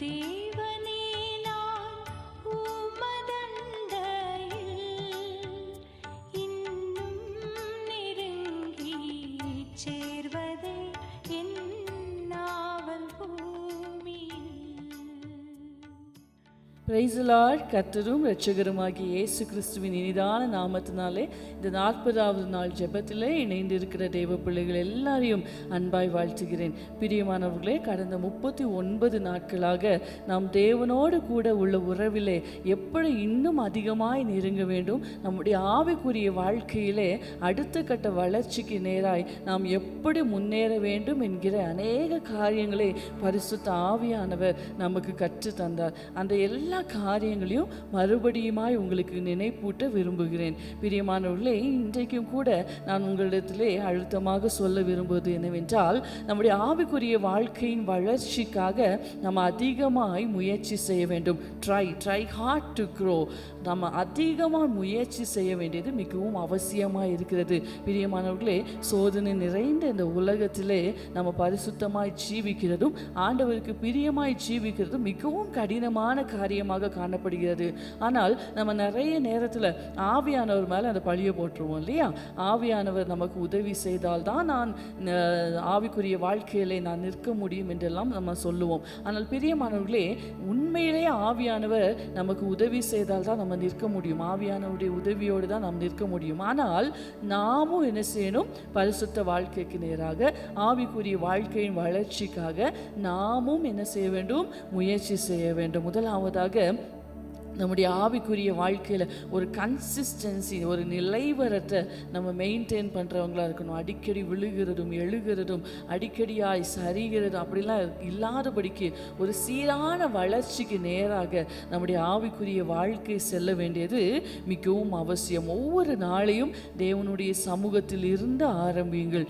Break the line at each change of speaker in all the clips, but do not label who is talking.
தேவனே
பிரைசலாட் கர்த்தரும் ரட்சகருமாகிய இயேசு கிறிஸ்துவின் இனிதான நாமத்தினாலே இந்த நாற்பதாவது நாள் ஜெபத்திலே இணைந்திருக்கிற தெய்வ பிள்ளைகள் எல்லாரையும் அன்பாய் வாழ்த்துகிறேன். பிரியமானவர்களே கடந்த முப்பத்தி ஒன்பது நாட்களாக நாம் தேவனோடு கூட உள்ள உறவிலே எப்படி இன்னும் அதிகமாய் நெருங்க வேண்டும்? நம்முடைய ஆவிக்குரிய வாழ்க்கையிலே அடுத்த கட்ட வளர்ச்சிக்கு நேராய் நாம் எப்படி முன்னேற வேண்டும் என்கிற அநேக காரியங்களை பரிசுத்த ஆவியானவர் நமக்கு கற்றுத்தந்தார். அந்த எல்லா காரியங்களையும் மறுபடியுமாய் உங்களுக்கு நினைப்பூட்ட விரும்புகிறேன். பிரியமானவர்களே இன்றைக்கும் கூட நான் உங்களிடத்திலே அழுத்தமாக சொல்ல விரும்புவது என்னவென்றால் நம்முடைய ஆவிக்குரிய வாழ்க்கையின் வளர்ச்சிக்காக நம்ம அதிகமாய் முயற்சி செய்ய வேண்டும். Try try hard to grow நம்ம அதிகமாக முயற்சி செய்ய வேண்டியது மிகவும் அவசியமாக இருக்கிறது. பிரியமானவர்களே சோதனை நிறைந்த இந்த உலகத்திலே நம்ம பரிசுத்தமாய் ஜீவிக்கிறதும் ஆண்டவருக்கு பிரியமாய் ஜீவிக்கிறதும் மிகவும் கடினமான காரியமாக காணப்படுகிறது. ஆனால் நம்ம நிறைய நேரத்தில் ஆவியானவர் மேலே அந்த பழியை போட்டுருவோம் இல்லையா? ஆவியானவர் நமக்கு உதவி செய்தால் தான் நான் ஆவிக்குரிய வாழ்க்கையிலே நான் நிற்க முடியும் என்றெல்லாம் நம்ம சொல்லுவோம். ஆனால் பிரியமானவர்களே உண்மையிலே ஆவியானவர் நமக்கு உதவி செய்தால் தான் நம்ம நிற்க முடியும். ஆவியானவருடைய உதவியோடு தான் நாம் நிற்க முடியும். ஆனால் நாமும் என்ன செய்யணும்? பரிசுத்த வாழ்க்கைக்கு நேராக ஆவிக்குரிய வாழ்க்கையின் வளர்ச்சிக்காக நாமும் என்ன செய்ய வேண்டும்? முயற்சி செய்ய வேண்டும். முதலாவதாக them நம்முடைய ஆவிக்குரிய வாழ்க்கையில் ஒரு கன்சிஸ்டன்சி ஒரு நிலைவரத்தை நம்ம மெயின்டைன் பண்ணுறவங்களா இருக்கணும். அடிக்கடி விழுகிறதும் எழுகிறதும் அடிக்கடியாய் சரிகிறதும் அப்படிலாம் இல்லாதபடிக்கு ஒரு சீரான வளர்ச்சிக்கு நேராக நம்முடைய ஆவிக்குரிய வாழ்க்கை செல்ல வேண்டியது மிகவும் அவசியம். ஒவ்வொரு நாளையும் தேவனுடைய சமூகத்தில் இருந்து ஆரம்பியுங்கள்.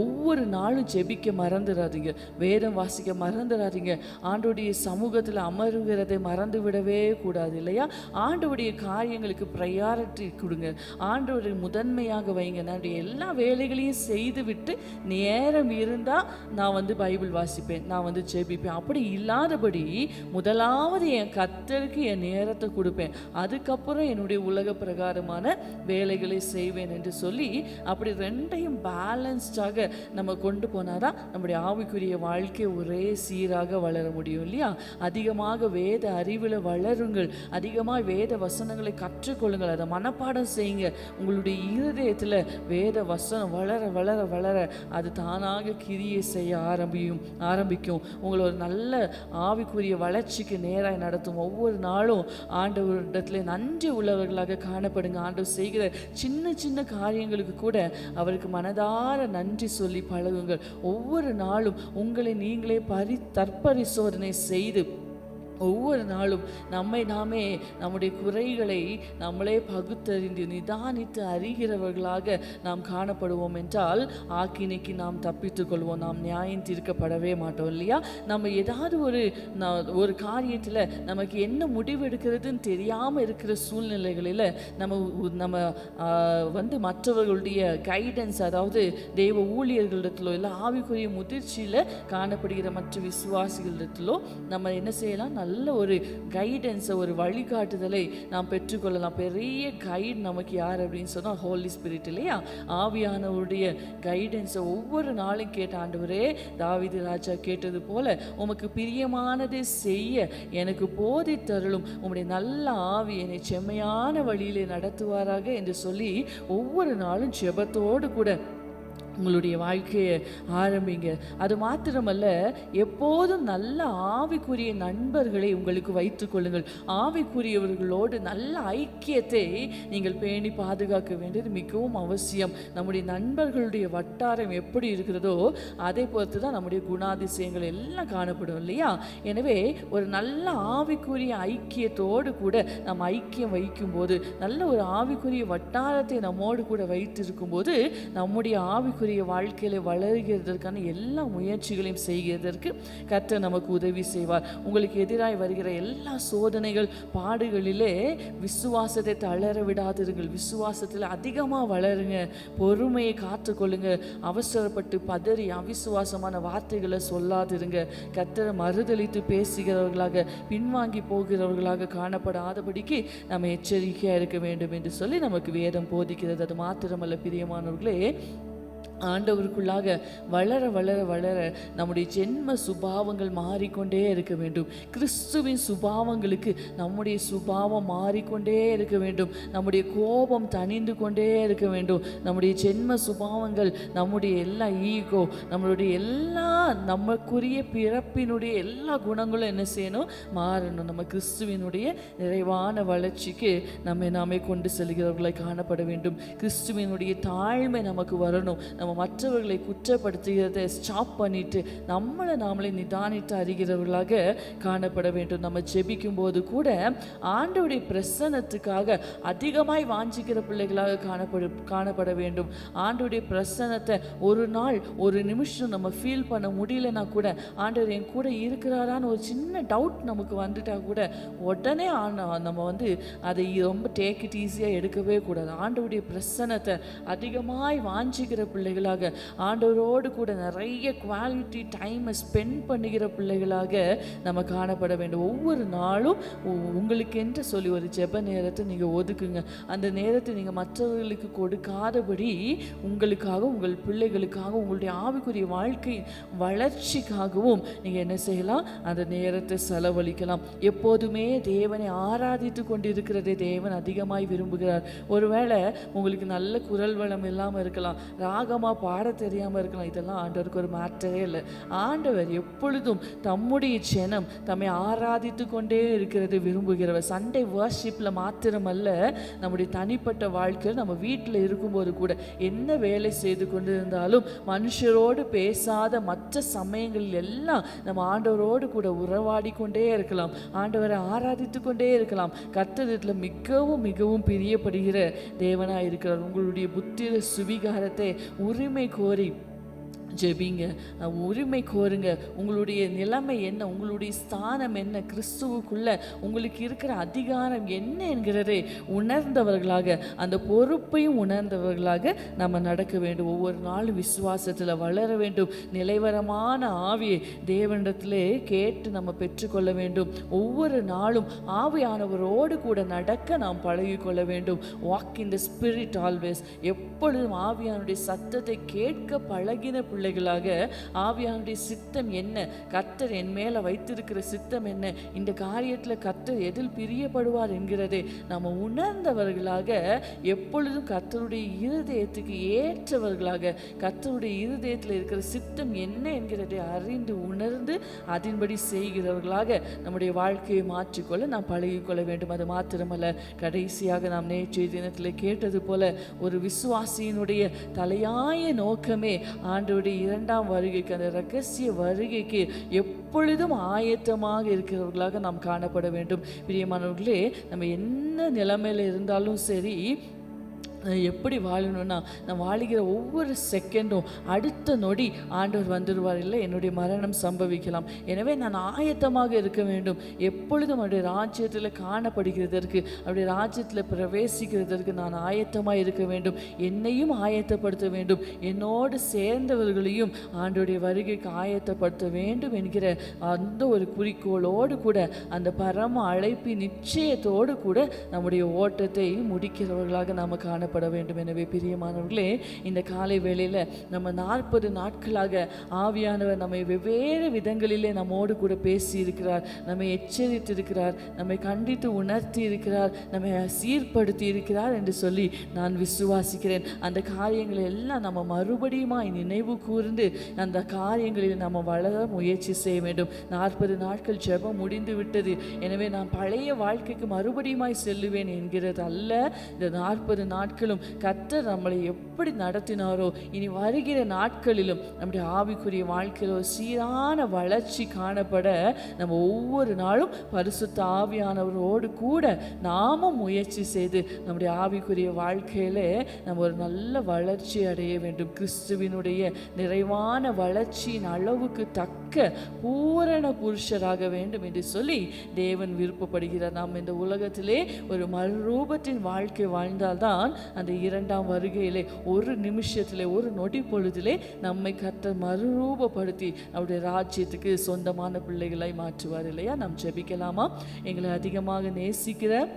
ஒவ்வொரு நாளும் ஜெபிக்க மறந்துடாதீங்க வேதம் வாசிக்க மறந்துடாதீங்க ஆண்டோடைய சமூகத்தில் அமருகிறதை மறந்து விடவே கூடாது. இல்லையா? ஆண்டவருடைய காரியங்களுக்கு ப்ரையாரிட்டி கொடுங்க. ஆண்டவரை முதன்மையாக வைங்க. நான் எல்லா வேலைகளையும் செய்து விட்டு நேரம் இருந்தால் நான் வந்து பைபிள் வாசிப்பேன் நான் வந்து ஜெபிப்பேன். அப்படி இல்லாதபடி முதலாவது என் கத்தருக்கு என் நேரத்தை கொடுப்பேன். அதுக்கப்புறம் என்னுடைய உலக பிரகாரமான வேலைகளை செய்வேன் என்று சொல்லி அப்படி ரெண்டையும் பேலன்ஸ்டாக நம்ம கொண்டு போனாதான் நம்முடைய ஆவிக்குரிய வாழ்க்கை ஒரே சீராக வளர முடியும் இல்லையா? அதிகமாக வேத அறிவில் வளருங்கள். அதிகமாக வேத வசனங்களை கற்றுக்கொள்ளுங்கள். அதை மனப்பாடம் செய்யுங்க. உங்களுடைய இருதயத்தில் வேத வசனம் வளர வளர வளர அது தானாக கிரியை செய்ய ஆரம்பியும் ஆரம்பிக்கும். உங்களை ஒரு நல்ல ஆவிக்குரிய வளர்ச்சிக்கு நேராக நடத்தும். ஒவ்வொரு நாளும் ஆண்டவரிடத்துல நன்றி உள்ளவர்களாக காணப்படுங்க. ஆண்டவர் செய்கிற சின்ன சின்ன காரியங்களுக்கு கூட அவருக்கு மனதார நன்றி சொல்லி பழகுங்கள். ஒவ்வொரு நாளும் உங்களை நீங்களே பரி தற்பரிசோதனை செய்து ஒவ்வொரு நாளும் நம்மை நாமே நம்முடைய குறைகளை நம்மளே பகுத்தறிந்து நிதானித்து அறிகிறவர்களாக நாம் காணப்படுவோம் என்றால் ஆக்கினைக்கு நாம் தப்பித்துக்கொள்வோம் நாம் நியாயம் தீர்க்கப்படவே மாட்டோம் இல்லையா? நம்ம ஏதாவது ஒரு ஒரு காரியத்தில் நமக்கு என்ன முடிவு எடுக்கிறதுன்னு தெரியாமல் இருக்கிற சூழ்நிலைகளில் நம்ம நம்ம வந்து மற்றவர்களுடைய கைடன்ஸ் அதாவது தெய்வ ஊழியர்களிடத்திலோ இல்லை ஆவிக்குரிய முதிர்ச்சியில் காணப்படுகிற மற்ற விசுவாசிகளிடத்திலோ நம்ம என்ன செய்யலாம்? நல்ல நல்ல ஒரு கைடன்ஸை ஒரு வழிகாட்டுதலை நாம் பெற்றுக்கொள்ளலாம். பெரிய கைட் நமக்கு யார் அப்படின்னு சொன்னால் ஹோலி ஸ்பிரிட் இல்லையா? ஆவியானவருடைய கைடன்ஸை ஒவ்வொரு நாளும் கேட்ட ஆண்டவரே தாவிது ராஜா கேட்டது போல உமக்கு பிரியமானதை செய்ய எனக்கு போதை தருளும். உம்முடைய நல்ல ஆவி என்னை செம்மையான வழியிலே நடத்துவாராக என்று சொல்லி ஒவ்வொரு நாளும் ஜெபத்தோடு கூட உங்களுடைய வாழ்க்கையை ஆரம்பிங்க. அது மாத்திரமல்ல எப்போதும் நல்ல ஆவிக்குரிய நண்பர்களை உங்களுக்கு வைத்துக் கொள்ளுங்கள். ஆவிக்குரியவர்களோடு நல்ல ஐக்கியத்தை நீங்கள் பேணி பாதுகாக்க வேண்டியது மிகவும் அவசியம். நம்முடைய நண்பர்களுடைய வட்டாரம் எப்படி இருக்கிறதோ அதை பொறுத்து தான் நம்முடைய குணாதிசயங்கள் எல்லாம் காணப்படும் இல்லையா? எனவே ஒரு நல்ல ஆவிக்குரிய ஐக்கியத்தோடு கூட நம்ம ஐக்கியம் வைக்கும்போது நல்ல ஒரு ஆவிக்குரிய வட்டாரத்தை நம்மோடு கூட வைத்திருக்கும் போது நம்முடைய ஆவிக்குரிய ஆவிக்குரிய வாழ்க்கையில் வளர்கிறதற்கான எல்லா முயற்சிகளையும் செய்கிறதற்கு கர்த்தர் நமக்கு உதவி செய்வார். உங்களுக்கு எதிராக வருகிற எல்லா சோதனைகள் பாடுகளிலே விசுவாசத்தை தளர விடாதிருங்கள். விசுவாசத்தில் அதிகமாக வளருங்க. பொறுமையை காத்துக்கொள்ளுங்க. அவசரப்பட்டு பதறி அவிசுவாசமான வார்த்தைகளை சொல்லாதிருங்க. கத்தரை மறுதலித்து பேசுகிறவர்களாக பின்வாங்கி போகிறவர்களாக காணப்படாதபடிக்கு நம்ம எச்சரிக்கையாக இருக்க வேண்டும் என்று சொல்லி நமக்கு வேதம் போதிக்கிறது. அது மாத்திரமல்ல பிரியமானவர்களே. ஆண்டவருக்குள்ளாக வளர வளர வளர நம்முடைய ஜென்ம சுபாவங்கள் மாறிக்கொண்டே இருக்க வேண்டும். கிறிஸ்துவின் சுபாவங்களுக்கு நம்முடைய சுபாவம் மாறிக்கொண்டே இருக்க வேண்டும். நம்முடைய கோபம் தணிந்து கொண்டே இருக்க வேண்டும். நம்முடைய ஜென்ம சுபாவங்கள் நம்முடைய எல்லா ஈகோ நம்மளுடைய எல்லா நமக்குரிய பிறப்பினுடைய எல்லா குணங்களும் என்ன செய்யணும்? மாறணும். நம்ம கிறிஸ்துவினுடைய நிறைவான வளர்ச்சிக்கு நம்மை நாமே கொண்டு செல்கிறவர்களை காணப்பட வேண்டும். கிறிஸ்துவினுடைய தாழ்மை நமக்கு வரணும். நம்ம மற்றவர்களை குற்றப்படுத்துகிறதை ஸ்டாப் பண்ணிட்டு நம்மளை நாமளே நிதானித்து அறிகிறவர்களாக காணப்பட வேண்டும். நம்ம ஜெபிக்கும் போது கூட ஆண்டவுடைய பிரசன்னத்துக்காக அதிகமாய் வாஞ்சிக்கிற பிள்ளைகளாக காணப்படு காணப்பட வேண்டும். ஆண்டவுடைய பிரசன்னத்தை ஒரு நாள் ஒரு நிமிஷம் நம்ம ஃபீல் பண்ண முடியலன்னா கூட ஆண்டவர் என் கூட இருக்கிறாரான்னு ஒரு சின்ன டவுட் நமக்கு வந்துட்டா கூட உடனே நம்ம வந்து அதை ரொம்ப டேக் இட் ஈஸியாக எடுக்கவே கூடாது. ஆண்டவுடைய பிரசன்னத்தை அதிகமாய் வாஞ்சிக்கிற பிள்ளைகள் பிள்ளைகளாக ஆண்டவரோடு கூட நிறைய குவாலிட்டி டைமை ஸ்பெண்ட் பண்ணுகிற பிள்ளைகளாக நம்ம காணப்பட வேண்டும். ஒவ்வொரு நாளும் உ- உங்களுக்கென்று சொல்லி ஒரு ஜெப நேரத்தை நீங்கள் ஒதுக்குங்க. அந்த நேரத்தை நீங்கள் மற்றவர்களுக்கு கொடுக்காதபடி உங்களுக்காக உங்கள் பிள்ளைகளுக்காக உங்களுடைய ஆவிக்குரிய வாழ்க்கை வளர்ச்சிக்காகவும் நீங்கள் என்ன செய்யலாம்? அந்த நேரத்தை செலவழிக்கலாம். எப்போதுமே தேவனை ஆராதித்து கொண்டிருக்கிறதே தேவன் அதிகமாய் விரும்புகிறார். ஒருவேளை உங்களுக்கு நல்ல குரல் வளம் இல்லாமல் இருக்கலாம். ராகமாக பாட தெரியாமல் இருக்கலாம். இதெல்லாம் ஆண்டவருக்கு ஒரு மாற்றவே இல்லை. ஆண்டவர் எப்பொழுதும் தம்முடைய ஜனம் தம்மை ஆராதித்து கொண்டே இருக்கிறது விரும்புகிறவர். சண்டே வர்ஷிப்பில் மாத்திரமல்ல நம்முடைய தனிப்பட்ட வாழ்க்கையில் நம்ம வீட்டில் இருக்கும்போது கூட என்ன வேலை செய்து கொண்டு இருந்தாலும் மனுஷரோடு பேசாத மற்ற சமயங்களில் எல்லாம் நம்ம ஆண்டவரோடு கூட உறவாடி கொண்டே இருக்கலாம். ஆண்டவரை ஆராதித்து கொண்டே இருக்கலாம். கர்த்தரிடத்தில் மிகவும் மிகவும் பிரியப்படுகிற தேவனாக இருக்கிறார் உங்களுடைய புத்திர சுவிகாரத்தை உரிமை கோரி ஜெபிங்க. உரிமை கோருங்க. உங்களுடைய நிலைமை என்ன? உங்களுடைய ஸ்தானம் என்ன? கிறிஸ்துவுக்குள்ள உங்களுக்கு இருக்கிற அதிகாரம் என்ன என்கிறதை உணர்ந்தவர்களாக அந்த பொறுப்பையும் உணர்ந்தவர்களாக நம்ம நடக்க வேண்டும். ஒவ்வொரு நாளும் விசுவாசத்தில் வளர வேண்டும். நிலைவரமான ஆவியை தேவனிடத்திலே கேட்டு நம்ம பெற்றுக்கொள்ள வேண்டும். ஒவ்வொரு நாளும் ஆவியானவரோடு கூட நடக்க நாம் பழகிக்கொள்ள வேண்டும். Walk in the spirit always எப்பொழுதும் ஆவியானுடைய சத்தத்தை கேட்க பழகின பிள்ளைகளாக ஆவியானுடைய சித்தம் என்ன? கர்த்தர் என் மேலே வைத்திருக்கிற சித்தம் என்ன? இந்த காரியத்தில் கர்த்தர் எதில் பிரியப்படுவார் என்கிறதை நாம் உணர்ந்தவர்களாக எப்பொழுதும் கர்த்தருடைய இருதயத்துக்கு ஏற்றவர்களாக கர்த்தருடைய இருதயத்தில் இருக்கிற சித்தம் என்ன என்கிறதை அறிந்து உணர்ந்து அதன்படி செய்கிறவர்களாக நம்முடைய வாழ்க்கையை மாற்றிக்கொள்ள நாம் பழகிக்கொள்ள வேண்டும். அது மாத்திரமல்ல கடைசியாக நாம் நேற்றைய தினத்தில் கேட்டது போல ஒரு விசுவாசியினுடைய தலையாய நோக்கமே ஆண்டவருடைய இரண்டாம் வருகைக்கு அந்த ரகசிய வருகைக்கு எப்பொழுதும் ஆயத்தமாக இருக்கிறவர்களாக நாம் காணப்பட வேண்டும். பிரியமானவர்களே நம்ம என்ன நிலைமையில் இருந்தாலும் சரி எப்படி வாழணும்னா நான் வாழுகிற ஒவ்வொரு செகண்டும் அடுத்த நொடி ஆண்டவர் வந்துடுவார் இல்லை என்னுடைய மரணம் சம்பவிக்கலாம். எனவே நான் ஆயத்தமாக இருக்க வேண்டும். எப்பொழுதும் அவருடைய ராஜ்யத்தில் காணப்படுகிறதற்கு அவருடைய ராஜ்யத்தில் பிரவேசிக்கிறதற்கு நான் ஆயத்தமாக இருக்க வேண்டும். என்னையும் ஆயத்தப்படுத்த வேண்டும். என்னோடு சேர்ந்தவர்களையும் ஆண்டோடைய வருகைக்கு ஆயத்தப்படுத்த வேண்டும் என்கிற அந்த ஒரு குறிக்கோளோடு கூட அந்த பரம அழைப்பின் நிச்சயத்தோடு கூட நம்முடைய ஓட்டத்தை முடிக்கிறவர்களாக நாம் காணப்பட வேண்டும். எனவே பிரியமானவர்களே இந்த காலை வேளையில் நம்ம நாற்பது நாட்களாக ஆவியானவர் நம்மை வெவ்வேறு விதங்களிலே நம்மோடு கூட பேசி இருக்கிறார் நம்மை எச்சரித்திருக்கிறார். நம்மை கண்டித்து உணர்த்தி இருக்கிறார் நம்மை சீர்படுத்தி இருக்கிறார் என்று சொல்லி நான் விசுவாசிக்கிறேன். அந்த காரியங்களை எல்லாம் நம்ம மறுபடியுமாய் நினைவு கூர்ந்து அந்த காரியங்களில் நம்ம வளர முயற்சி செய்ய வேண்டும். நாற்பது நாட்கள் ஜெபம் முடிந்து விட்டது. எனவே நான் பழைய வாழ்க்கைக்கு மறுபடியுமாய் செல்லுவேன் என்கிறது அல்ல இந்த நாற்பது நாட்கள் நாட்களும் கத்தர் நம்மளை எப்படி நடத்தினாரோ இனி வருகிற நாட்களிலும் நம்முடைய ஆவிக்குரிய வாழ்க்கையில் ஒரு சீரான வளர்ச்சி காணப்பட நம்ம ஒவ்வொரு நாளும் பரிசுத்த ஆவியானவரோடு கூட நாமும் முயற்சி செய்து நம்முடைய ஆவிக்குரிய வாழ்க்கையில் நம்ம ஒரு நல்ல வளர்ச்சி அடைய வேண்டும். கிறிஸ்துவினுடைய நிறைவான வளர்ச்சியின் அளவுக்கு தக்க பூரண புருஷராக வேண்டும் என்று சொல்லி தேவன் விருப்பப்படுகிறார். நாம் இந்த உலகத்திலே ஒரு மறுரூபத்தின் வாழ்க்கை வாழ்ந்தால்தான் அந்த இரண்டாம் வருகையிலே ஒரு நிமிஷத்திலே ஒரு நொடி பொழுதிலே நம்மை கற்ற மறுரூபப்படுத்தி அவருடைய ராஜ்யத்துக்கு சொந்தமான பிள்ளைகளை மாற்றுவார் இல்லையா? நாம் ஜெபிக்கலாமா? எங்களை அதிகமாக நேசிக்கிற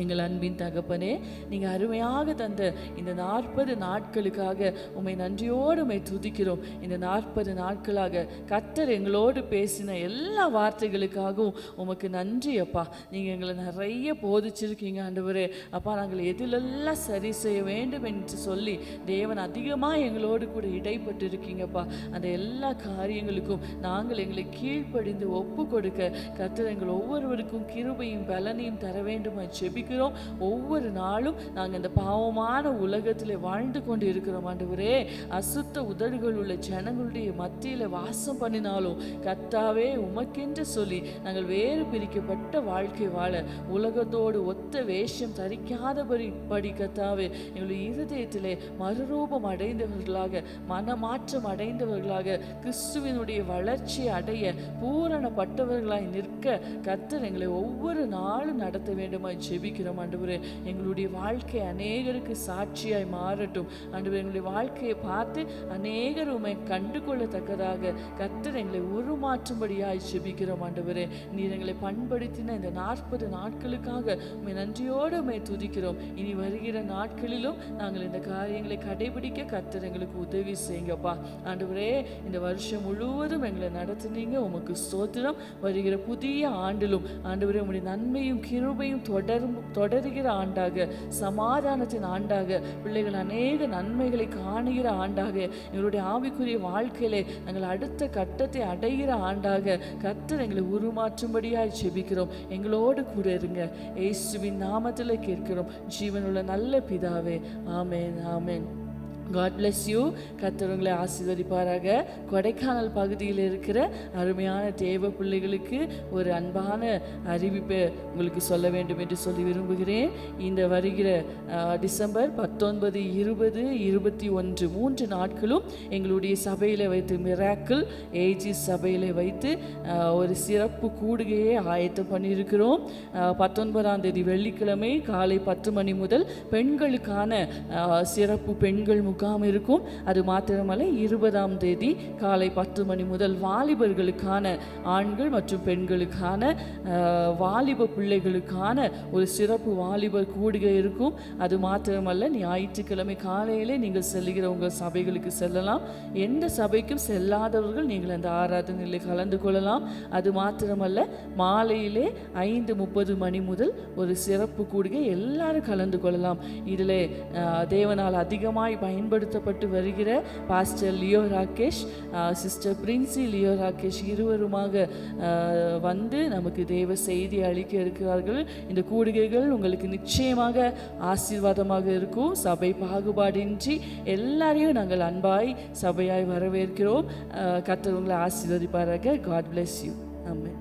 எங்கள் அன்பின் தகப்பனே நீங்கள் அருமையாக தந்த இந்த நாற்பது நாட்களுக்காக உம்மை நன்றியோடு உம்மை துதிக்கிறோம். இந்த நாற்பது நாட்களாக கர்த்தர் எங்களோடு பேசின எல்லா வார்த்தைகளுக்காகவும் உமக்கு நன்றி அப்பா. நீங்கள் எங்களை நிறைய போதிச்சிருக்கீங்க ஆண்டவரே. அப்பா நாங்கள் எதிலெல்லாம் சரி செய்ய வேண்டும் என்று சொல்லி தேவன் அதிகமாக எங்களோடு கூட இடைப்பட்டு இருக்கீங்கப்பா அந்த எல்லா காரியங்களுக்கும் நாங்கள் எங்களை கீழ்ப்படிந்து ஒப்பு கொடுக்க கர்த்தர் எங்கள் ஒவ்வொருவருக்கும் கிருபையும் பலனையும் தர வேண்டுமா ஜெபிக்கிறோம். ஒவ்வொரு நாளும் நாங்கள் இந்த பாவமான உலகத்தில் வாழ்ந்து கொண்டு இருக்கிறோம் ஆண்டவரே. அசுத்த உதடுகள் உள்ள ஜனங்களுடைய மத்தியில் வாசம் பண்ணினாலும் கத்தாவே உமக்கென்று சொல்லி நாங்கள் வேறு பிரிக்கப்பட்ட வாழ்க்கை வாழ உலகத்தோடு ஒத்த வேஷம் தரிக்காதபடி படி கத்தாவே எங்களுடைய இருதயத்திலே மறுரூபம் அடைந்தவர்களாக மனமாற்றம் அடைந்தவர்களாக கிறிஸ்துவினுடைய வளர்ச்சி அடைய பூரணப்பட்டவர்களாய் நிற்க கத்தர் எங்களை ஒவ்வொரு நாளும் நடத்த வேண்டுமாய் ஜெபிக்கிறோம். ஆண்டவரே எங்களுடைய வாழ்க்கை அநேகருக்கு சாட்சியாய் மாறட்டும். ஆண்டவர் எங்களுடைய வாழ்க்கையை பார்த்து அநேகர் உமை கண்டு கொள்ளத்தக்கதாக கர்த்தர் எங்களை உருமாற்றும்படியாய் ஜெபிக்கிறோம். ஆண்டவரே நீர் எங்களை பண்படுத்தின இந்த நாற்பது நாட்களுக்காக உண்மை நன்றியோடு உண்மை துதிக்கிறோம். இனி வருகிற நாட்களிலும் நாங்கள் இந்த காரியங்களை கடைபிடிக்க கத்தர் எங்களுக்கு உதவி செய்யுங்கப்பா. ஆண்டவரே இந்த வருஷம் முழுவதும் எங்களை நடத்துனீங்க. உமக்கு சோத்திரம் வருகிற புதிய ஆண்டிலும் ஆண்டவரே உங்களுடைய நன்மையும் கிருபையும் தொடரும் தொடருகிற ஆண்டாக சமாதானத்தின் ஆண்டாக பிள்ளைகள் அநேக நன்மைகளை காணுகிற ஆண்டாக எங்களுடைய ஆவிக்குரிய வாழ்க்கையிலே நாங்கள் அடுத்த கட்டத்தை அடைகிற ஆண்டாக கர்த்தர் எங்களை உருமாற்றும்படியாக ஜெபிக்கிறோம். எங்களோடு கூட இருங்க. ஏசுவின் நாமத்தில் கேட்கிறோம். ஜீவனுள்ள நல்ல பிதாவே. ஆமேன் ஆமேன். காட் பிளஸ் யூ கத்தவங்களை ஆசீர்வதிப்பாராக. கொடைக்கானல் பகுதியில் இருக்கிற அருமையான தேவ பிள்ளைகளுக்கு ஒரு அன்பான அறிவிப்பை உங்களுக்கு சொல்ல வேண்டும் என்று சொல்லி விரும்புகிறேன். இந்த வருகிற டிசம்பர் பத்தொன்பது இருபது இருபத்தி ஒன்று மூன்று நாட்களும் எங்களுடைய சபையில் வைத்து மிராக்கிள் ஏஜி சபையில் வைத்து ஒரு சிறப்பு கூடுகையை ஆயத்தம் பண்ணியிருக்கிறோம். பத்தொன்பதாம் தேதி வெள்ளிக்கிழமை காலை பத்து மணி முதல் பெண்களுக்கான சிறப்பு பெண்கள் முகாம் இருக்கும். அது மாத்திரமல்ல இருபதாம் தேதி காலை பத்து மணி முதல் வாலிபர்களுக்கான ஆண்கள் மற்றும் பெண்களுக்கான வாலிப பிள்ளைகளுக்கான ஒரு சிறப்பு வாலிபர் கூடுகை இருக்கும். அது மாத்திரமல்ல ஞாயிற்றுக்கிழமை காலையிலே நீங்கள் செல்கிற உங்கள் சபைகளுக்கு செல்லலாம். எந்த சபைக்கும் செல்லாதவர்கள் நீங்கள் அந்த ஆராதனையில் கலந்து கொள்ளலாம். அது மாத்திரமல்ல மாலையிலே ஐந்து முப்பது மணி முதல் ஒரு சிறப்பு கூடுகை எல்லாரும் கலந்து கொள்ளலாம். இதில் தேவனால் அதிகமாய் பயன் பயன்படுத்தப்பட்டு வருகிற pastor Leo Rakesh sister Princy Leo Rakesh இருவருமாக வந்து நமக்கு தேவ செய்தி அளிக்க இருக்கிறார்கள். இந்த கூடுகைகள் உங்களுக்கு நிச்சயமாக ஆசீர்வாதமாக இருக்கும். சபை பாகுபாடின்றி எல்லாரையும் நாங்கள் அன்பாய் சபையாய் வரவேற்கிறோம். அஹ், உங்களை ஆசீர்வதிப்பாராக. God bless you amen